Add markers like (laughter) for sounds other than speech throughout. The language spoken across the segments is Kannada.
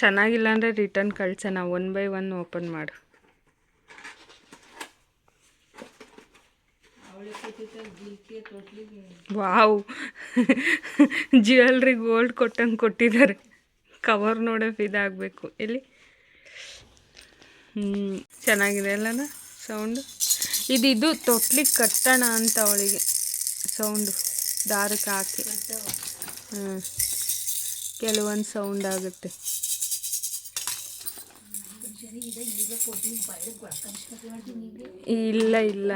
ಚೆನ್ನಾಗಿಲ್ಲ ಅಂದರೆ ರಿಟರ್ನ್ ಕಳ್ಸೋಣ. ಒನ್ ಬೈ ಒನ್ ಓಪನ್ ಮಾಡು. ವಾವ್. ಜ್ಯುವೆಲ್ರಿ ಗೋಲ್ಡ್ ಕೊಟ್ಟಂಗೆ ಕೊಟ್ಟಿದ್ದಾರೆ. ಕವರ್ ನೋಡೋ ಇದಾಗಬೇಕು ಎಲ್ಲಿ? ಹ್ಞೂ ಚೆನ್ನಾಗಿದೆ ಅಲ್ಲನ ಸೌಂಡು ಇದು ಇದು ತೊಟ್ಲಿಗೆ ಕಟ್ಟೋಣ ಅಂತ ಅವಳಿಗೆ ಸೌಂಡು ದಾರಕ್ಕೆ ಹಾಕಿ. ಹ್ಞೂ ಕೆಲವೊಂದು ಸೌಂಡ್ ಆಗುತ್ತೆ. ಇಲ್ಲ ಇಲ್ಲ.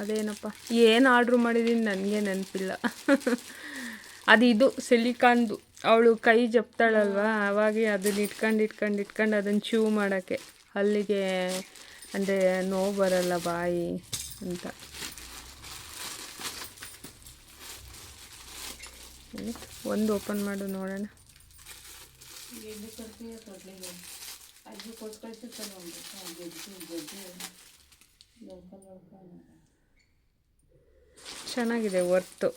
ಅದೇನಪ್ಪ, ಏನು ಆರ್ಡ್ರ್ ಮಾಡಿದ್ದೀನಿ ನನಗೆ ನೆನಪಿಲ್ಲ. ಅದು ಇದು ಸಿಲಿಕಾನ್ದು. ಅವಳು ಕೈ ಜಪ್ತಾಳಲ್ವಾ ಅವಾಗೆ ಅದನ್ನ ಇಟ್ಕೊಂಡು ಇಟ್ಕೊಂಡು ಇಟ್ಕೊಂಡು ಅದನ್ನು ಚೂ ಮಾಡೋಕ್ಕೆ. ಅಲ್ಲಿಗೆ, ಅಂದರೆ ನೋವು ಬರಲ್ಲ ಬಾಯಿ ಅಂತ. ಒಂದು ಓಪನ್ ಮಾಡು ನೋಡೋಣ. ಚೆನ್ನಾಗಿದೆ ವರ್ತು.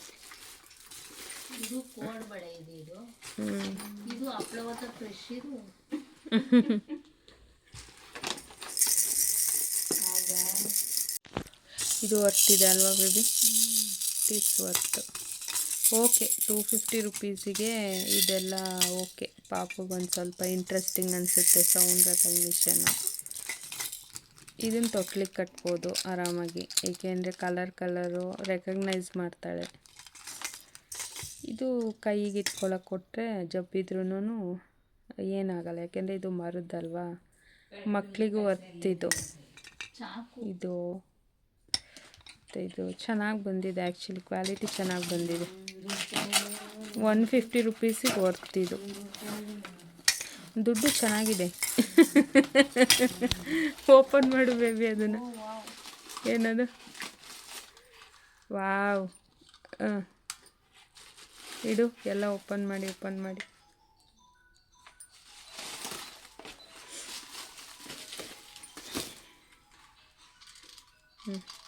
ಇದು ಕೋಡ್ ಬಳೆ ಇದೆ ಇದು. ಇದು ಫ್ರೆಶ್ ಇದು. ಇದು ವರ್ತ್ ಇದೆ ಅಲ್ವಾ baby? Piece worth okay two fifty ರುಪೀಸಿಗೆ ಇದೆಲ್ಲ ಓಕೆ. ಪಾಪಗೊಂದು ಸ್ವಲ್ಪ ಇಂಟ್ರೆಸ್ಟಿಂಗ್ ಅನಿಸುತ್ತೆ ಸೌಂಡ್ ರೆಕಗ್ನಿಷನ್ನು ಇದನ್ನು ತೊಟ್ಲಿಕ್ಕೆ ಕಟ್ಬೋದು ಆರಾಮಾಗಿ. ಏಕೆಂದರೆ ಕಲರ್ ಕಲರು ರೆಕಗ್ನೈಸ್ ಮಾಡ್ತಾಳೆ. ಇದು ಕೈಗೆ ಇಟ್ಕೊಳಕ್ಕೆ ಕೊಟ್ಟರೆ ಜಬ್ಬಿದ್ರೂ ಏನಾಗಲ್ಲ. ಯಾಕೆಂದರೆ ಇದು ಮರದ್ದಲ್ವಾ ಮಕ್ಕಳಿಗೂ ವರ್ತಿದ್ದು ಇದು ಇದು ಚೆನ್ನಾಗಿ ಬಂದಿದೆ. ಆ್ಯಕ್ಚುಲಿ ಕ್ವಾಲಿಟಿ ಚೆನ್ನಾಗಿ ಬಂದಿದೆ. ಒನ್ ಫಿಫ್ಟಿ ರುಪೀಸಿಗೆ ಇದು ದುಡ್ಡು ಚೆನ್ನಾಗಿದೆ. (laughs) ಓಪನ್ ಮಾಡು ಬೇಬಿ ಅದನ್ನು. ಏನದು? ವಾವ್ ಹಾಂ. ಇಡು ಎಲ್ಲ ಓಪನ್ ಮಾಡಿ ಓಪನ್ ಮಾಡಿ. ಹ್ಞೂ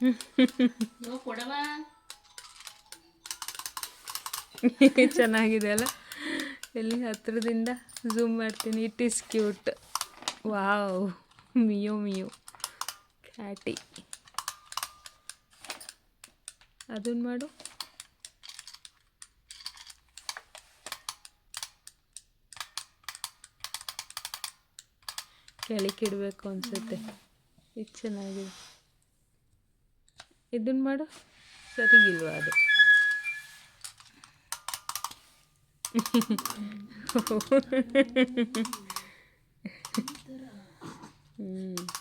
(laughs) ಚೆನ್ನಾಗಿದೆ ಅಲ್ಲ? ಎಲ್ಲಿ ಹತ್ರದಿಂದ ಝೂಮ್ ಮಾಡ್ತೀನಿ? It is cute wow meow meow ಕ್ಯಾಟಿ ಅದನ್ನು ಮಾಡು. ಕೆಳಕ್ಕಿಡಬೇಕು ಅನ್ಸುತ್ತೆ. ಇದು ಚೆನ್ನಾಗಿದೆ. ಇದನ್ನು ಮಾಡು. ಸರಿಗಿಲ್ವ ಅದು. ಹ್ಞೂ